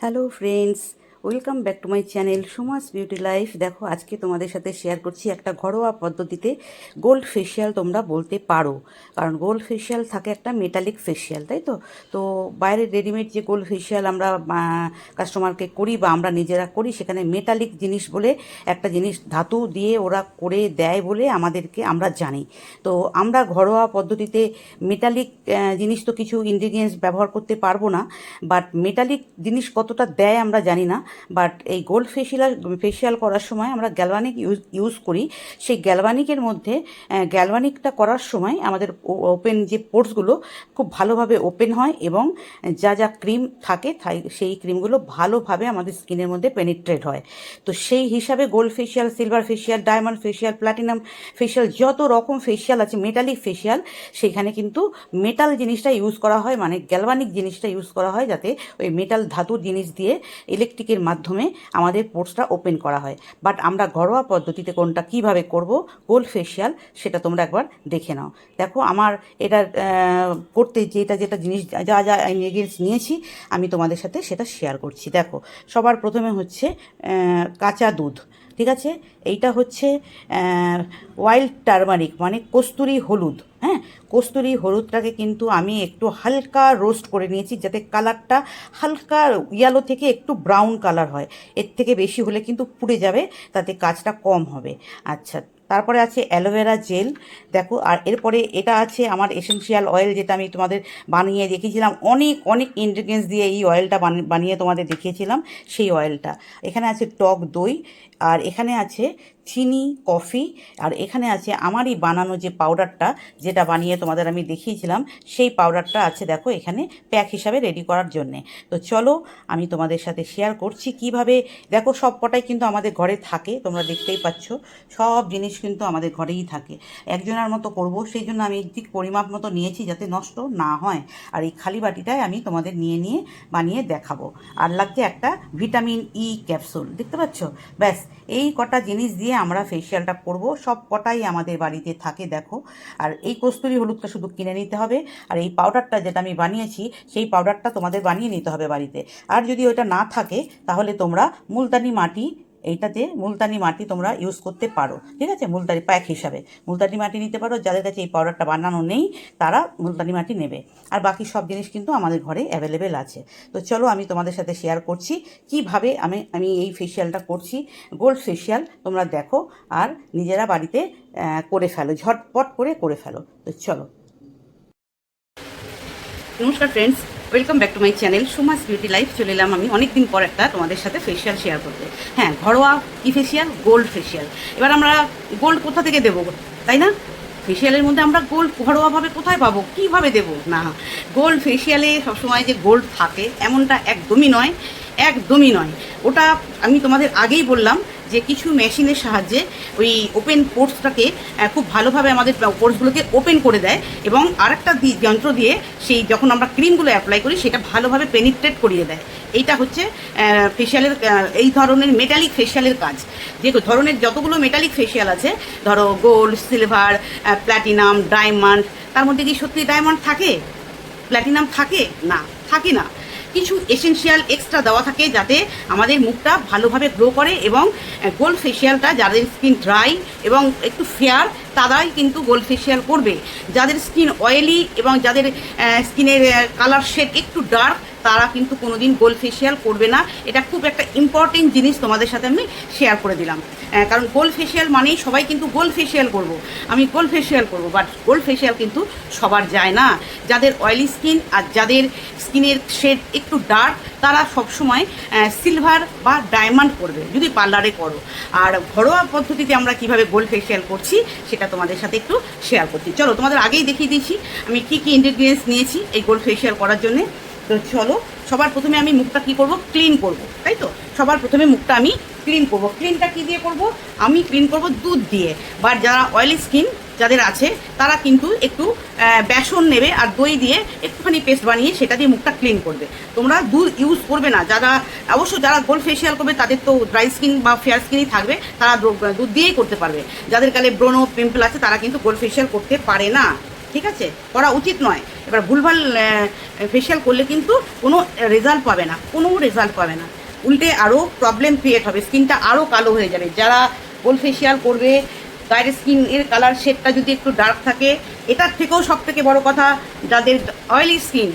Hello friends welcome back to my channel Suma's beauty life. দেখো, আজকে তোমাদের সাথে শেয়ার করছি একটা ঘরোয়া পদ্ধতিতে গোল্ড ফেসিয়াল তোমরা বলতে পারো। কারণ গোল্ড ফেসিয়াল থাকে একটা মেটালিক ফেশিয়াল তাই তো? তো বাইরের রেডিমেড যে গোল্ড ফেসিয়াল আমরা কাস্টমারকে করি বা আমরা নিজেরা করি, সেখানে মেটালিক জিনিস বলে একটা জিনিস ধাতু দিয়ে ওরা করে দেয় বলে আমাদেরকে আমরা জানি। তো আমরা ঘরোয়া পদ্ধতিতে মেটালিক জিনিস তো কিছু ইনগ্রিডিয়েন্টস ব্যবহার করতে পারব না বাট মেটালিক জিনিস কতটা দেয় আমরা জানি না। বাট এই গোল্ড ফেসিয়াল ফেসিয়াল করার সময় আমরা গ্যালভানিক ইউজ ইউজ করি। সেই গ্যালভানিকের মধ্যে গ্যালভানিকটা করার সময় আমাদের ওপেন যে পোর্টসগুলো খুব ভালোভাবে ওপেন হয় এবং যা যা ক্রিম থাকে সেই ক্রিমগুলো ভালোভাবে আমাদের স্কিনের মধ্যে পেনিট্রেট হয়। তো সেই হিসাবে gold facial silver facial diamond facial platinum facial যত রকম ফেসিয়াল আছে মেটালিক ফেসিয়াল সেখানে কিন্তু মেটাল জিনিসটা ইউজ করা হয়। মানে গ্যালভানিক জিনিসটা ইউজ করা হয় যাতে ওই মেটাল ধাতুর জিনিস দিয়ে ইলেকট্রিকের মাধ্যমে আমাদের পোর্টসটা ওপেন করা হয়। বাট আমরা ঘরোয়া পদ্ধতিতে কোনটা কীভাবে করব গোল্ড ফেসিয়াল সেটা তোমরা একবার দেখে নাও। দেখো, আমার এটা করতে যেটা যেটা জিনিস যা যা ইনগ্রিডিয়েন্টস নিয়েছি, আমি তোমাদের সাথে সেটা শেয়ার করছি। দেখো, সবার প্রথমে হচ্ছে কাঁচা দুধ। ঠিক আছে? এইটা হচ্ছে ওয়াইল্ড টার্মারিক মানে কস্তুরি হলুদ হ্যাঁ? কস্তুরি হলুদটাকে কিন্তু আমি একটু হালকা রোস্ট করে নিয়েছি যাতে কালারটা হালকা ইয়েলো থেকে একটু ব্রাউন কালার হয়। এর থেকে বেশি হলে কিন্তু পুড়ে যাবে, তাতে কাজটা কম হবে। আচ্ছা তারপরে আছে অ্যালোভেরা জেল। দেখো, আর এরপরে এটা আছে আমার এসেন্সিয়াল অয়েল যেটা আমি তোমাদের বানিয়ে দেখিয়েছিলাম। অনেক অনেক ইনগ্রিডিয়েন্টস দিয়ে এই অয়েলটা বানি- বানিয়ে তোমাদের দেখিয়েছিলাম সেই অয়েলটা এখানে আছে টক দই, আর এখানে আছে চিনি, কফি, আর এখানে আছে আমারই বানানো যে পাউডারটা যেটা বানিয়ে তোমাদের আমি দেখিয়েছিলাম, সেই পাউডারটা আছে দেখো এখানে প্যাক হিসাবে রেডি করার জন্যে। তো চলো, আমি তোমাদের সাথে শেয়ার করছি কীভাবে, দেখো সব কটাই কিন্তু আমাদের ঘরে থাকে, তোমরা দেখতেই পাচ্ছ। সব জিনিস কিন্তু আমাদের ঘরেই থাকে। একজনের মতো করব, সেই জন্য আমি ঠিক পরিমাপ মতো নিয়েছি যাতে নষ্ট না হয়। আর এই খালি বাটিটায় আমি তোমাদের নিয়ে নিয়ে বানিয়ে দেখাবো। আর লাগছে একটা ভিটামিন ই ক্যাপসুল, দেখতে পাচ্ছ? ব্যাস, এই কটা জিনিস দিয়ে আমরা ফেসিয়ালটা করব। সব কটাই আমাদের বাড়িতে থাকে, দেখো। আর এই কস্তুরি হলুদটা শুধু কিনে নিতে হবে। আর এই পাউডারটা যেটা আমি বানিয়েছি, সেই পাউডারটা তোমাদের বানিয়ে নিতে হবে বাড়িতে। আর যদি ওটা না থাকে, তাহলে তোমরা মুলতানি মাটি এইটাতে মুলতানি মাটি তোমরা ইউজ করতে পারো, ঠিক আছে? মুলতানি প্যাক হিসাবে। মুলতানি মাটি নিতে পারো, যাদের কাছে এই পাউডারটা বানানো নেই, তারা মুলতানি মাটি নেবে। আর বাকি সব জিনিস কিন্তু আমাদের ঘরে অ্যাভেলেবেল আছে। তো চলো আমি তোমাদের সাথে শেয়ার করছি, কীভাবে আমি আমি এই ফেসিয়ালটা করছি। গোল্ড ফেসিয়াল তোমরা দেখো, আর নিজেরা বাড়িতে করে ফেলো, ঝটপট করে করে ফেলো। তো চলো। নমস্কার friends welcome back to my channel Suma's beauty life চলে এলাম আমি অনেকদিন পর একটা তোমাদের সাথে ফেসিয়াল শেয়ার করতে। হ্যাঁ ঘরোয়া কি ফেসিয়াল গোল্ড ফেসিয়াল এবার আমরা গোল্ড কোথা থেকে দেবো? তাই না? ফেসিয়ালের মধ্যে আমরা গোল্ড ঘরোয়াভাবে কোথায় পাবো? কীভাবে দেবো? না গোল্ড ফেসিয়ালে সবসময় যে গোল্ড থাকে, এমনটা একদমই নয় একদমই নয়। ওটা আমি তোমাদের আগেই বললাম যে কিছু মেশিনের সাহায্যে ওই ওপেন পোর্টসটাকে খুব ভালোভাবে আমাদের পোর্টসগুলোকে ওপেন করে দেয় এবং আরেকটা যন্ত্র দিয়ে সেই যখন আমরা ক্রিমগুলো অ্যাপ্লাই করি, সেটা ভালোভাবে পেনিট্রেট করিয়ে দেয়। এইটা হচ্ছে ফেশিয়ালের এই ধরনের মেটালিক ফেশিয়ালের কাজ। যে ধরনের যতগুলো মেটালিক ফেশিয়াল আছে, ধরো গোল্ড সিলভার প্ল্যাটিনাম ডায়মন্ড তার মধ্যে কি সত্যি ডায়মন্ড থাকে? প্ল্যাটিনাম থাকে? না থাকে না। কিছু এসেনশিয়াল এক্সট্রা দেওয়া থাকে যাতে আমাদের মুখটা ভালোভাবে গ্লো করে এবং গোল্ড ফেসিয়ালটা যাদের স্কিন ড্রাই এবং একটু ফেয়ার তারাই কিন্তু গোল্ড ফেসিয়াল করবে। যাদের স্কিন অয়েলি এবং যাদের স্কিনের কালার শেড একটু ডার্ক তারা কিন্তু কোনোদিন গোল্ড ফেসিয়াল করবে না। এটা খুব একটা ইম্পর্টেন্ট জিনিস তোমাদের সাথে আমি শেয়ার করে দিলাম। কারণ গোল্ড ফেসিয়াল মানেই সবাই কিন্তু গোল্ড ফেসিয়াল করব। আমি গোল্ড ফেসিয়াল করব বাট গোল্ড ফেসিয়াল কিন্তু সবার যায় না। যাদের অয়েলি স্কিন আর যাদের স্কিনের শেড একটু ডার্ক তারা সবসময় সিলভার বা ডায়মন্ড করবে যদি পার্লারে করো। আর ঘরোয়া পদ্ধতিতে আমরা কীভাবে গোল্ড ফেসিয়াল করছি, সেটা তোমাদের সাথে একটু শেয়ার করছি। চলো, তোমাদের আগেই দেখিয়ে দিয়েছি, আমি কি কি ইনগ্রিডিয়েন্টস নিয়েছি এই গোল্ড ফেসিয়াল করার জন্যে। তো চলো, সবার প্রথমে আমি মুখটা কি করব? ক্লিন করব, তাই তো? সবার প্রথমে মুখটা আমি ক্লিন করব। ক্লিনটা কি দিয়ে করব? আমি ক্লিন করব দুধ দিয়ে। বা যারা অয়েলি স্কিন যাদের আছে, তারা কিন্তু একটু বেসন নেবে আর দই দিয়ে একটুখানি পেস্ট বানিয়ে সেটা দিয়ে মুখটা ক্লিন করবে। তোমরা দুধ ইউজ করবে না। যারা, অবশ্য যারা গোল্ড ফেসিয়াল করবে, তাদের তো ড্রাই স্কিন বা ফেয়ার স্কিনই থাকবে, তারা দুধ দিয়েই করতে পারবে। যাদের কালে ব্রোনো পিম্পল আছে, তারা কিন্তু গোল্ড ফেসিয়াল করতে পারে না। ঠিক আছে? করা উচিত নয়। এবার ভুলভাল ফেশিয়াল করলে কিন্তু কোনো রেজাল্ট পাবে না, কোনো রেজাল্ট পাবে না। উল্টে আরও প্রবলেম ক্রিয়েট হবে স্কিনটা আরও কালো হয়ে যাবে। যারা গোল ফেশিয়াল করবে, গায়ের স্কিনের কালার শেডটা যদি একটু ডার্ক থাকে, এটার থেকেও সব থেকে বড় কথা যাদের অয়েলি স্কিন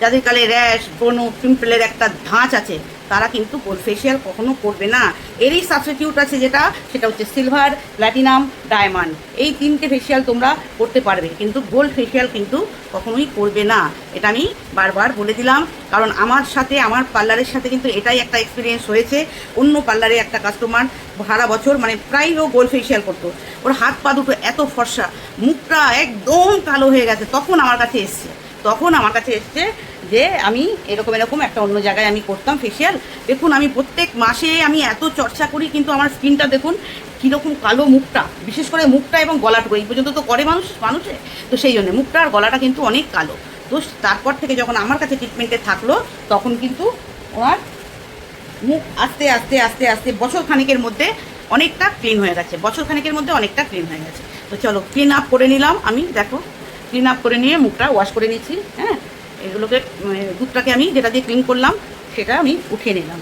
যাদের কালে র্যাশ ব্রণ পিম্পলের একটা ধাঁচ আছে তারা কিন্তু ফেশিয়াল কখনো করবে না। এরই সাবস্টিটিউট আছে যেটা, সেটা হচ্ছে সিলভার প্ল্যাটিনাম ডায়মন্ড এই তিনটে ফেশিয়াল তোমরা করতে পারবে, কিন্তু গোল্ড ফেশিয়াল কিন্তু কখনোই করবে না। এটা আমি বারবার বলে দিলাম, কারণ আমার সাথে, আমার পার্লারের সাথে কিন্তু এটাই একটা এক্সপিরিয়েন্স হয়েছে। অন্য পার্লারে একটা কাস্টমার সারা বছর মানে প্রায় ও গোল্ড ফেশিয়াল করতো। ওর হাত পা দুটো এত ফর্সা, মুখটা একদম কালো হয়ে গেছে, তখন আমার কাছে এসছে। তখন আমার কাছে এসছে যে আমি এরকম এরকম একটা অন্য জায়গায় আমি করতাম ফেশিয়াল দেখুন, আমি প্রত্যেক মাসে আমি এত চর্চা করি, কিন্তু আমার স্কিনটা দেখুন, কীরকম কালো মুখটা, বিশেষ করে মুখটা এবং গলাটুকু। এই পর্যন্ত তো করে মানুষ, মানুষে। তো সেই জন্য মুখটা আর গলাটা কিন্তু অনেক কালো। তো তারপর থেকে যখন আমার কাছে ট্রিটমেন্টে থাকল, তখন কিন্তু ওনার মুখ আস্তে আস্তে আস্তে আস্তে বছর খানেকের মধ্যে অনেকটা ক্লিন হয়ে গেছে। বছর খানেকের মধ্যে অনেকটা ক্লিন হয়ে গেছে। তো চলো ক্লিন আপ করে নিলাম। আমি, দেখো ক্লিন আপ করে নিয়ে মুখটা ওয়াশ করে নিচ্ছি হ্যাঁ? এগুলোকে দুধটাকে আমি যেটা দিয়ে ক্লিন করলাম, সেটা আমি উঠিয়ে নিলাম।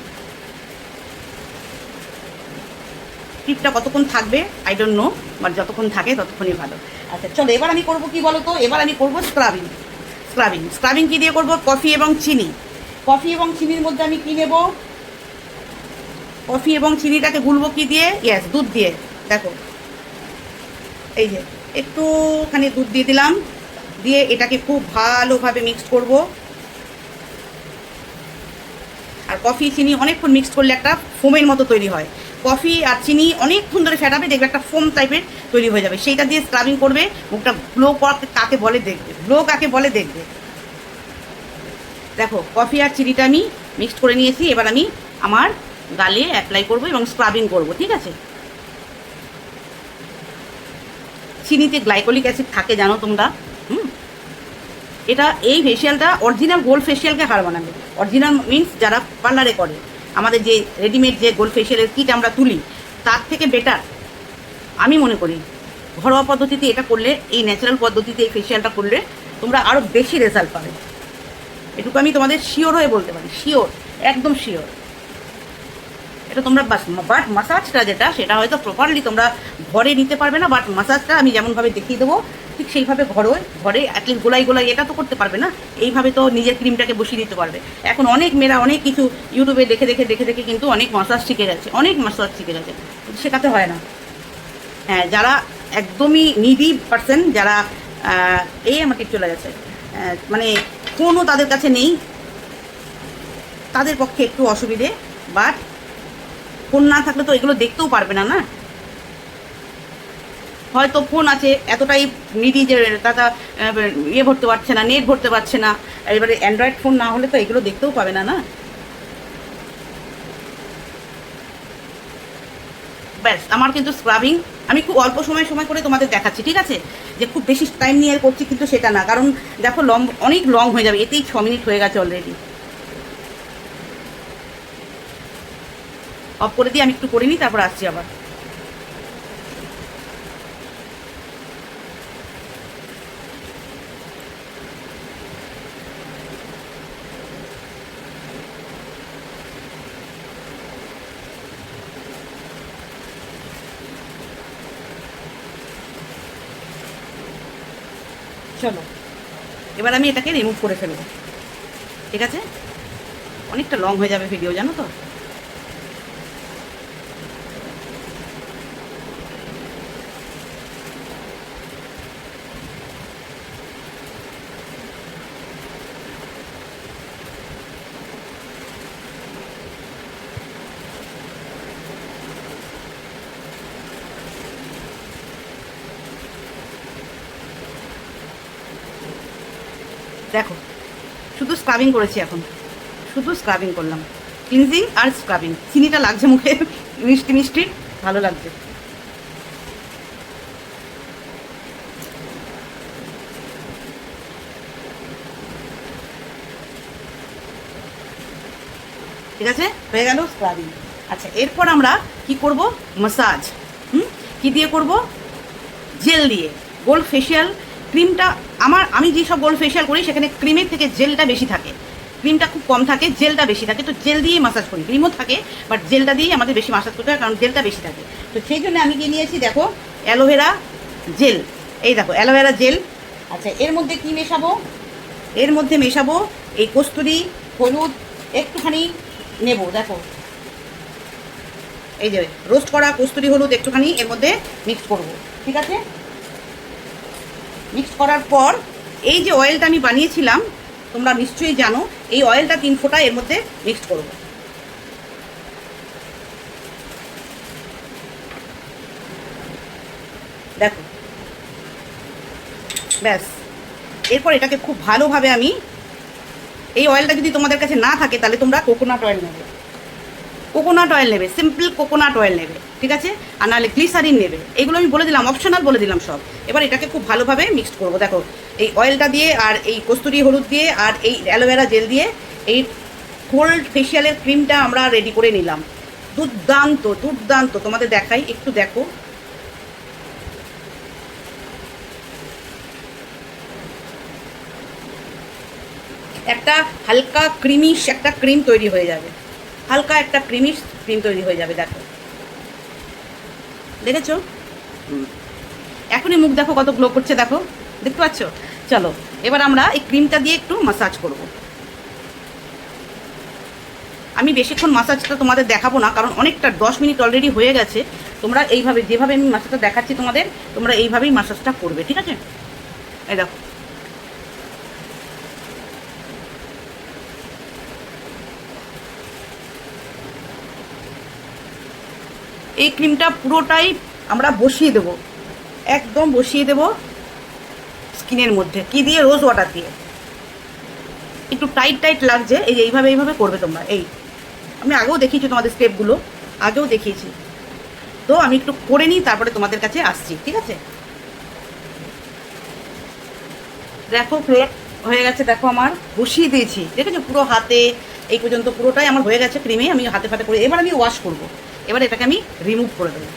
টিপটা কতক্ষণ থাকবে? আই ডোন্ট নো বাট যতক্ষণ থাকে ততক্ষণই ভালো। আচ্ছা চলো, এবার আমি করব কি বলো তো এবার আমি করব স্ক্রাবিং স্ক্রাবিং স্ক্রাবিং কি দিয়ে করব? কফি এবং চিনি। কফি এবং চিনির মধ্যে আমি কি নেব? কফি এবং চিনিটাকে গুলবো কি দিয়ে? ইয়েস দুধ দিয়ে। দেখো, এই যে, একটুখানি দুধ দিয়ে দিলাম। দিয়ে এটাকে খুব ভালোভাবে মিক্স করব। আর কফি, চিনি অনেকক্ষণ মিক্স করলে একটা ফোমের মতো তৈরি হয়। কফি আর চিনি অনেকক্ষণ ধরে ফেটাবে, দেখবে একটা ফোম টাইপের তৈরি হয়ে যাবে। সেইটা দিয়ে স্ক্রাবিং করবে, মুখটা গ্লো করতে কাকে বলে দেখবে গ্লো কাকে বলে দেখবে। দেখো, কফি আর চিনিটা আমি মিক্সড করে নিয়েছি, এবার আমি আমার গালে অ্যাপ্লাই করব এবং স্ক্রাবিং করব, ঠিক আছে? চিনিতে গ্লাইকোলিক অ্যাসিড থাকে, জানো তোমরা? হুম? এটা এই ফেশিয়ালটা অরিজিনাল গোল্ড ফেশিয়ালকে হার বানাবে অরিজিনাল মিন্স যারা পার্লারে করে, আমাদের যে রেডিমেড যে গোল্ড ফেশিয়ালের কিট আমরা তুলি, তার থেকে বেটার আমি মনে করি, ঘরোয়া পদ্ধতিতে এটা করলে, এই ন্যাচারাল পদ্ধতিতে এই ফেশিয়ালটা করলে তোমরা আরও বেশি রেজাল্ট পাবে। এটুকু আমি তোমাদের শিওর হয়ে বলতে পারি শিওর একদম শিওর এটা তোমরা বাট মাসাজটা যেটা, সেটা হয়তো প্রপারলি তোমরা ঘরে নিতে পারবে না বাট মাসাজটা আমি যেমনভাবে দেখিয়ে দেবো ঠিক সেইভাবে ঘরে ঘরে অ্যাটলিস্ট গোলাই গোলাই এটা তো করতে পারবে না। এইভাবে তো নিজের ক্রিমটাকে বসিয়ে দিতে পারবে। এখন অনেক মেয়েরা অনেক কিছু ইউটিউবে দেখে দেখে দেখে দেখে কিন্তু অনেক মাসাজ শিখে গেছে, অনেক মাসাজ শিখে গেছে। শেখাতে হয় না। হ্যাঁ যারা একদমই নিডি পার্সন যারা এই আমাকে চলে গেছে। মানে ফোনও তাদের কাছে নেই। তাদের পক্ষে একটু অসুবিধে বাট ফোন না থাকলে তো এগুলো দেখতেও পারবে না না? হয়তো ফোন আছে, এতটাই নিডি যে তারা ইয়ে ভরতে পারছে না, নেট ভরতে পারছে না। এবারে অ্যান্ড্রয়েড ফোন না হলে তো এগুলো দেখতেও পাবে না না? ব্যাস, আমার কিন্তু স্ক্রাবিং আমি খুব অল্প সময় সময় করে তোমাদের দেখাচ্ছি, ঠিক আছে? যে খুব বেশি টাইম নিয়ে করছি কিন্তু সেটা না, কারণ দেখো লং, অনেক লং হয়ে যাবে, এতেই ছ মিনিট হয়ে গেছে অলরেডি অফ করে দিয়ে আমি একটু করে নিই, তারপর আসছি আবার। চলো। এবার আমি এটাকে রিমুভ করে ফেলব। ঠিক আছে? অনেকটা লং হয়ে যাবে ভিডিও জানো তো দেখো শুধু স্ক্রাবিং করেছি এখন। শুধু স্ক্রাবিং করলাম। ক্লিনজিং আর স্ক্রাবিং চিনিটা লাগছে মুখে। মিষ্টি মিষ্টি, ভালো লাগছে। ঠিক আছে? হয়ে গেল স্ক্রাবিং আচ্ছা এরপর আমরা কি করব? মাসাজ হুম? কি দিয়ে করব? জেল দিয়ে। গোল্ড ফেশিয়াল ক্রিমটা আমার, আমি যেসব গোল্ড ফেশিয়াল করি, সেখানে ক্রিমের থেকে জেলটা বেশি থাকে। ক্রিমটা খুব কম থাকে জেলটা বেশি থাকে। তো জেল দিয়েই মাসাজ করি। ক্রিমও থাকে বাট জেলটা দিয়েই আমাদের বেশি মাসাজ করতে হয়, কারণ জেলটা বেশি থাকে। তো সেই জন্য আমি কি নিয়েছি, দেখো অ্যালোভেরা জেল এই দেখো অ্যালোভেরা জেল আচ্ছা এর মধ্যে কি মেশাবো? এর মধ্যে মেশাবো এই কস্তুরি, হলুদ, একটুখানি নেব, দেখো। এই যে রোস্ট করা কস্তুরি, হলুদ একটুখানি এর মধ্যে মিক্স করব। ঠিক আছে? মিক্স করার পর, এই যে অয়েলটা আমি বানিয়েছিলাম, তোমরা নিশ্চয়ই জানো, এই অয়েলটা তিন ফোঁটা এর মধ্যে মিক্স করব। দেখো। ব্যাস। এরপর এটাকে খুব ভালোভাবে আমি, এই অয়েলটা যদি তোমাদের কাছে না থাকে, তাহলে তোমরা কোকোনাট অয়েল নেবে। কোকোনাট অয়েল নেবে সিম্পল কোকোনাট অয়েল নেবে, ঠিক আছে? আর নাহলে গ্লিসারিন নেবে। এগুলো আমি বলে দিলাম অপশনাল বলে দিলাম সব। এবার এটাকে খুব ভালোভাবে মিক্সড করব। দেখো, এই অয়েলটা দিয়ে আর এই কস্তুরি হলুদ দিয়ে আর এই অ্যালোভেরা জেল দিয়ে এই কোল্ড ফেশিয়ালের ক্রিমটা আমরা রেডি করে নিলাম। দুর্দান্ত দুর্দান্ত। তোমাদের দেখাই, একটু দেখো। একটা হালকা ক্রিমিশ একটা ক্রিম তৈরি হয়ে যাবে। হালকা একটা ক্রিমিশ ক্রিম তৈরি হয়ে যাবে দেখো। দেখেছ? এখনই মুখ দেখো কত গ্লো করছে দেখো। দেখতে পাচ্ছ? চলো এবার আমরা এই ক্রিমটা দিয়ে একটু মাসাজ করব। আমি বেশিক্ষণ মাসাজটা তোমাদের দেখাবো না কারণ অনেকটা দশ মিনিট অলরেডি হয়ে গেছে। তোমরা এইভাবে যেভাবে আমি মাসাজটা দেখাচ্ছি তোমাদের তোমরা এইভাবেই মাসাজটা করবে ঠিক আছে? এই দেখো। এই ক্রিমটা পুরোটাই আমরা বসিয়ে দেব। একদম বসিয়ে দেব স্কিনের মধ্যে। কি দিয়ে? রোজ ওয়াটার দিয়ে। একটু টাইট টাইট লাগছে। এই এইভাবে এইভাবে করবে তোমরা। এই। আমি আগেও দেখিয়েছি তোমাদের স্টেপগুলো। আগেও দেখিয়েছি। তো আমি একটু করে নিই, তারপরে তোমাদের কাছে আসছি। ঠিক আছে? দেখো ফ্লেট হয়ে গেছে, দেখো আমার। বসিয়ে দিয়েছি। দেখেছ? পুরো হাতে, এই পর্যন্ত পুরোটাই আমার হয়ে গেছে ক্রিমে। আমি হাতে ফাতে করে এবার আমি ওয়াশ করব। এবার এটাকে আমি রিমুভ করে দেবো।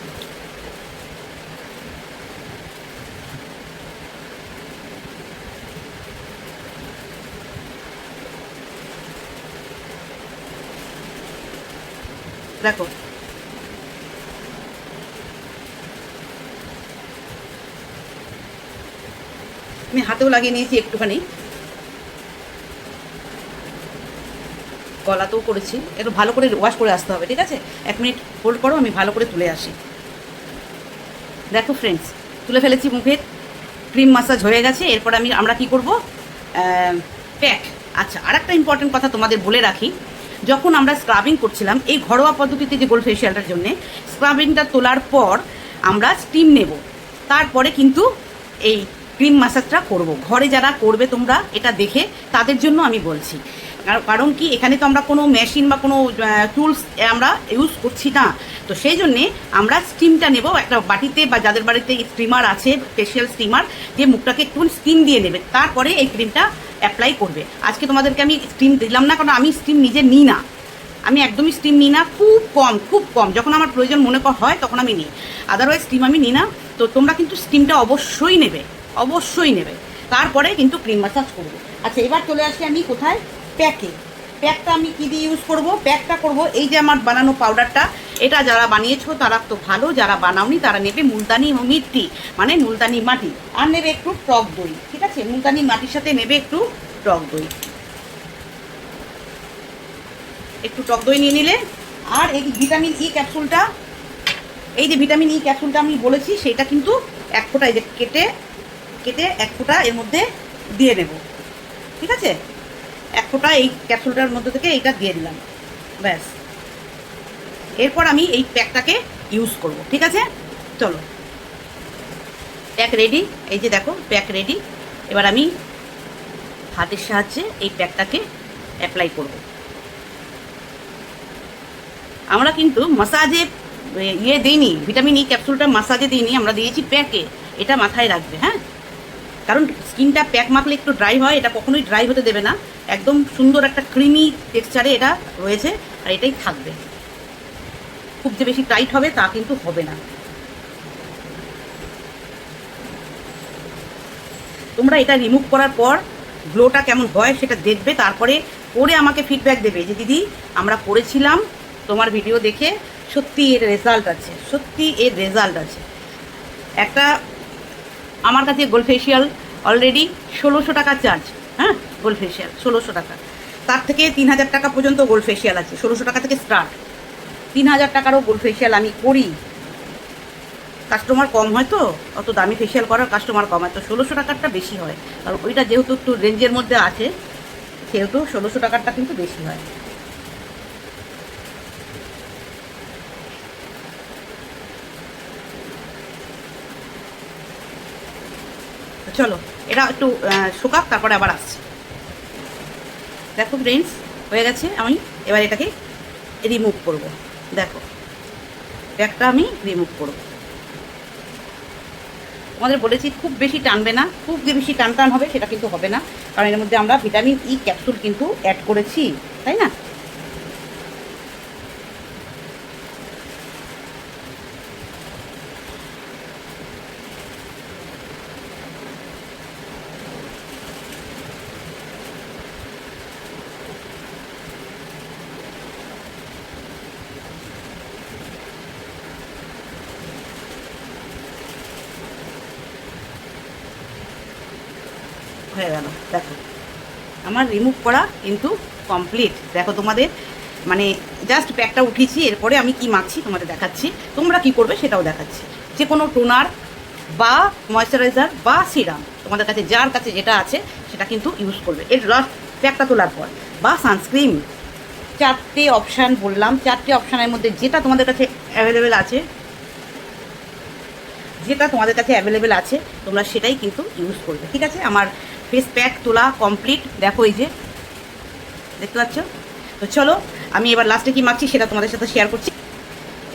দেখো। আমি হাতেও লাগিয়ে নিয়েছি একটুখানি। গলাতেও করেছি। একটু ভালো করে ওয়াশ করে আসতে হবে, ঠিক আছে? এক মিনিট হোল্ড করো, আমি ভালো করে তুলে আসি। দেখো ফ্রেন্ডস তুলে ফেলেছি মুখের ক্রিম মাসাজ হয়ে গেছে, এরপর আমি, আমরা কি করব? প্যাক আচ্ছা আর একটা ইম্পর্টেন্ট কথা তোমাদের বলে রাখি, যখন আমরা স্ক্রাবিং করছিলাম, এই ঘরোয়া পদ্ধতিতে যে গোল্ড ফেসিয়ালটার জন্য স্ক্রাবিংটা তোলার পর আমরা স্টিম নেব। তারপরে কিন্তু এই ক্রিম মাসাজটা করব। ঘরে যারা করবে তোমরা, এটা দেখে তাদের জন্য আমি বলছি। কারণ কি, এখানে তো আমরা কোনো মেশিন বা কোনো টুলস আমরা ইউজ করছি না। তো সেই জন্যে আমরা স্টিমটা নেব, একটা বাটিতে বা যাদের বাড়িতে স্টিমার আছে ফেশিয়াল স্টিমার যে মুখটাকে একটু স্টিম দিয়ে নেবে। তারপরে এই ক্রিমটা অ্যাপ্লাই করবে। আজকে তোমাদেরকে আমি স্টিম দিলাম না, কারণ আমি স্টিম নিজে নিই না। আমি একদমই স্টিম নিই না, খুব কম খুব কম। যখন আমার প্রয়োজন মনে কর হয়, তখন আমি নিই। আদারওয়াইজ স্টিম আমি নিই না। তো তোমরা কিন্তু স্টিমটা অবশ্যই নেবে অবশ্যই নেবে। তারপরে কিন্তু ক্রিম মাসাজ করবে। আচ্ছা এবার চলে আসি আমি কোথায়? প্যাকে। প্যাকটা আমি কী দিয়ে ইউজ করব? প্যাকটা করব এই যে আমার বানানো পাউডারটা এটা যারা বানিয়েছো তারা তো ভালো, যারা বানাওনি তারা নেবে মুলতানি মিট্টি মানে মুলতানি মাটি। আর নেবে একটু টক দই, ঠিক আছে? মুলতানি মাটির সাথে নেবে একটু টক দই। একটু টক দই নিয়ে নিলে। আর এই ভিটামিন ই ক্যাপসুলটা এই যে ভিটামিন ই ক্যাপসুলটা আমি বলেছি, সেটা কিন্তু এক ফোঁটা এই যে কেটে কেটে এক ফোঁটা এর মধ্যে দিয়ে নেব। ঠিক আছে? এক ফোঁটা এই ক্যাপসুলটার মধ্যে থেকে এইটা দিয়ে দিলাম। ব্যাস। এরপর আমি এই প্যাকটাকে ইউজ করব, ঠিক আছে? চলো। প্যাক রেডি এই যে দেখো, প্যাক রেডি এবার আমি হাতের সাহায্যে এই প্যাকটাকে অ্যাপ্লাই করব। আমরা কিন্তু মাসাজে ইয়ে দিইনি ভিটামিন ই ক্যাপসুলটা মাসাজে দিইনি, আমরা দিয়েছি প্যাকে। এটা মাথায় রাখবে হ্যাঁ? কারণ স্কিনটা প্যাক মাখলে একটু ড্রাই হয়, এটা কখনোই ড্রাই হতে দেবে না। একদম সুন্দর একটা ক্রিমি টেক্সচারে এটা রয়েছে, আর এটাই থাকবে। খুব যে বেশি টাইট হবে তা কিন্তু হবে না। তোমরা এটা রিমুভ করার পর গ্লোটা কেমন হয় সেটা দেখবে, তারপরে পরে আমাকে ফিডব্যাক দেবে যে, দিদি, আমরা করেছিলাম, তোমার ভিডিও দেখে সত্যি এর রেজাল্ট আছে, সত্যি এর রেজাল্ট আছে। একটা আমার কাছে গোল্ড ফেসিয়াল অলরেডি ষোলোশো টাকা চার্জ হ্যাঁ? গোল্ড ফেসিয়াল ষোলোশো টাকা। তার থেকে তিন হাজার টাকা পর্যন্ত গোল্ড ফেসিয়াল আছে, ষোলোশো টাকা থেকে স্টার্ট তিন হাজার টাকারও গোল্ড ফেসিয়াল আমি করি। কাস্টমার কম হয় তো, অত দামি ফেসিয়াল করার কাস্টমার কম হয়। তো ষোলোশো টাকারটা বেশি হয়। কারণ ওইটা যেহেতু একটু রেঞ্জের মধ্যে আছে, সেহেতু ষোলোশো টাকারটা কিন্তু বেশি হয়। চলো, এটা একটু শুকাক, তারপরে আবার আসছি। দেখো ফ্রেন্ডস হয়ে গেছে আমি এবার এটাকে রিমুভ করব। দেখো ব্যাগটা আমি রিমুভ করব। তোমাদের বলেছি, খুব বেশি টানবে না, খুব যে বেশি টান টান হবে সেটা কিন্তু হবে না। কারণ এর মধ্যে আমরা ভিটামিন ই ক্যাপসুল কিন্তু অ্যাড করেছি, তাই না? হয়ে গেল, দেখো। আমার রিমুভ করা কিন্তু কমপ্লিট দেখো তোমাদের মানে জাস্ট প্যাকটা উঠিয়েছি, এরপরে আমি কি মাখছি তোমাদের দেখাচ্ছি। তোমরা কি করবে সেটাও দেখাচ্ছি। যে কোনো টোনার বা ময়শ্চারাইজার বা সিরাম তোমাদের কাছে যার কাছে যেটা আছে, সেটা কিন্তু ইউজ করবে। এর লাস্ট প্যাকটা তোলার পর, বা সানস্ক্রিন চারটে অপশান বললাম, চারটে অপশানের মধ্যে যেটা তোমাদের কাছে অ্যাভেলেবেল আছে, যেটা তোমাদের কাছে অ্যাভেলেবেল আছে, তোমরা সেটাই কিন্তু ইউজ করবে। ঠিক আছে? আমার ফেস প্যাক, তোলা, কমপ্লিট। দেখো এই যে, দেখতে পাচ্ছ? তো চলো, আমি এবার লাস্টে কি মাখছি সেটা তোমাদের সাথে শেয়ার করছি।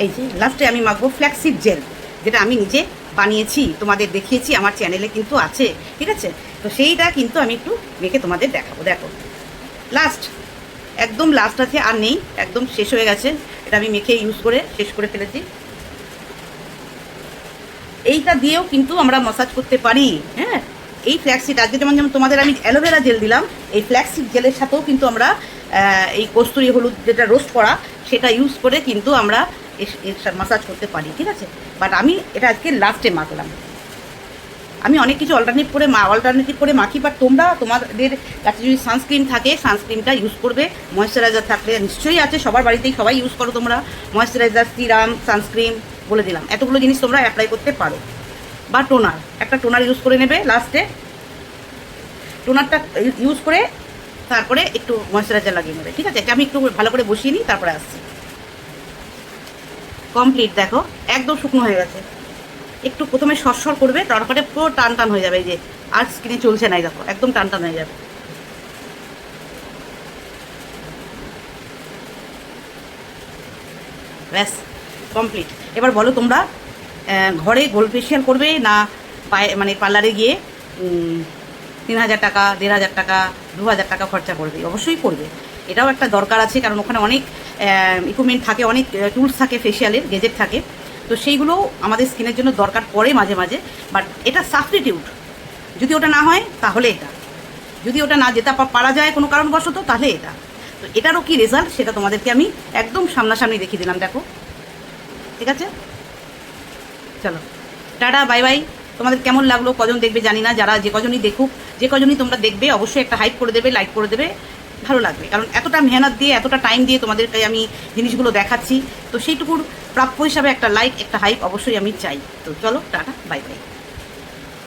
এই যে লাস্টে আমি মাখবো ফ্ল্যাক্সিড জেল যেটা আমি নিজে বানিয়েছি, তোমাদের দেখিয়েছি, আমার চ্যানেলে কিন্তু আছে, ঠিক আছে? তো সেইটা কিন্তু আমি একটু মেখে তোমাদের দেখাবো, দেখো। লাস্ট একদম লাস্ট আছে, আর নেই, একদম শেষ হয়ে গেছে। এটা আমি মেখে ইউজ করে, শেষ করে ফেলেছি। এইটা দিয়েও কিন্তু আমরা মাসাজ করতে পারি হ্যাঁ? এই ফ্ল্যাক্সিড আজকে যেমন যেমন তোমাদের আমি অ্যালোভেরা জেল দিলাম, এই ফ্ল্যাক্সিড জেলের সাথেও কিন্তু আমরা এই কস্তুরি হলুদ যেটা রোস্ট করা, সেটা ইউজ করে কিন্তু আমরা মাসাজ করতে পারি, ঠিক আছে? বাট আমি এটা আজকে লাস্টে মাখলাম। আমি অনেক কিছু অল্টারনেট করে মা অল্টারনেটিভ করে মাখি বাট তোমরা তোমাদের কাছে যদি সানস্ক্রিন থাকে সানস্ক্রিনটা ইউজ করবে ময়েশ্চারাইজার থাকলে নিশ্চয়ই আছে, সবার বাড়িতেই সবাই ইউজ করো তোমরা। ময়েশ্চারাইজার সিরাম সানস্ক্রিন বলে দিলাম। এতগুলো জিনিস তোমরা অ্যাপ্লাই করতে পারো। বা টোনার, একটা টোনার ইউজ করে নেবে লাস্টে টোনারটা ইউজ করে তারপরে একটু ময়েশ্চারাইজার লাগিয়ে নেবে, ঠিক আছে? এটা আমি একটু ভালো করে বসিয়ে নিই, তারপরে আসছি। কমপ্লিট দেখো, একদম শুকনো হয়ে গেছে। একটু প্রথমে সরসর করবে, তারপরে পুরো টান টান হয়ে যাবে, এই যে আর স্কিনে চলছে না দেখো, একদম টান টান হয়ে যাবে। ব্যাস কমপ্লিট এবার বলো তোমরা ঘরে গোল্ড ফেশিয়াল করবে না পায়ে মানে পার্লারে গিয়ে তিন হাজার টাকা, দেড় হাজার টাকা, দু হাজার টাকা খরচা করবে। অবশ্যই করবে। এটাও একটা দরকার আছে, কারণ ওখানে অনেক ইকুইপমেন্ট থাকে, অনেক টুলস থাকে ফেশিয়ালের গেজেট থাকে। তো সেইগুলোও আমাদের স্কিনের জন্য দরকার পড়ে মাঝে মাঝে বাট এটা সাবস্টিটিউট যদি ওটা না হয়, তাহলে এটা। যদি ওটা না যেতে পারা যায় কোনো কারণবশত, তাহলে এটা। তো এটারও কি রেজাল্ট সেটা তোমাদেরকে আমি একদম সামনাসামনি দেখিয়ে দিলাম, দেখো। ঠিক আছে? চলো। Tata, bye bye. তোমাদের কেমন লাগল, কজন দেখবে জানি না, যারা যে কজনই দেখুক, যে কজনই তোমরা দেখবে, অবশ্যই একটা হাইক করে দেবে লাইক করে দেবে, ভালো লাগবে। কারণ এতটা মেহনত দিয়ে, এতটা টাইম দিয়ে তোমাদেরকে আমি জিনিসগুলো দেখাচ্ছি। তো সেইটুকুর প্রাপ্য হিসাবে একটা লাইক একটা হাইপ অবশ্যই আমি চাই। তো চলো, টাটা, বাই বাই।